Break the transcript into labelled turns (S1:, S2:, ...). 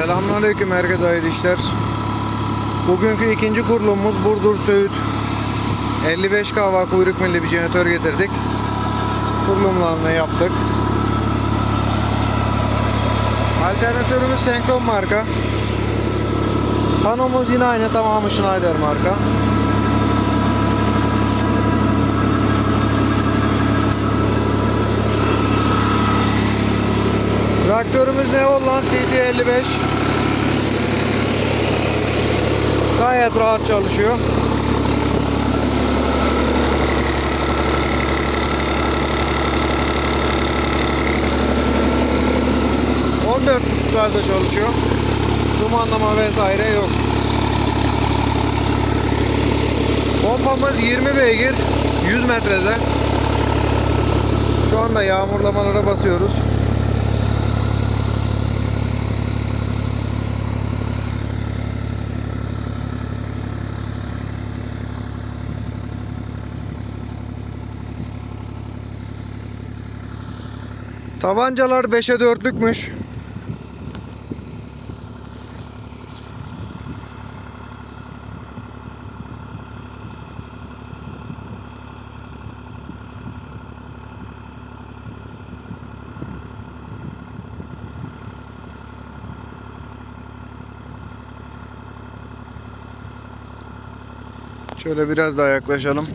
S1: Selamünaleyküm herkese hayırlı işler. Bugünkü ikinci kurulumumuz Burdur Söğüt. 55 kava kuyruk milli bir jeneratör getirdik. Kurulumlarını yaptık. Alternatörümüz Senkron marka. Panomuz yine aynı tamamı Schneider marka. Traktörümüz ne olan TT55. Gayet rahat çalışıyor. Buçuklarda çalışıyor. Dumanlama vesaire yok. Pompamız 20 beygir 100 metrede. Şu anda yağmurlamalara basıyoruz. Tabancalar 5'e 4'lükmüş. Şöyle biraz daha yaklaşalım.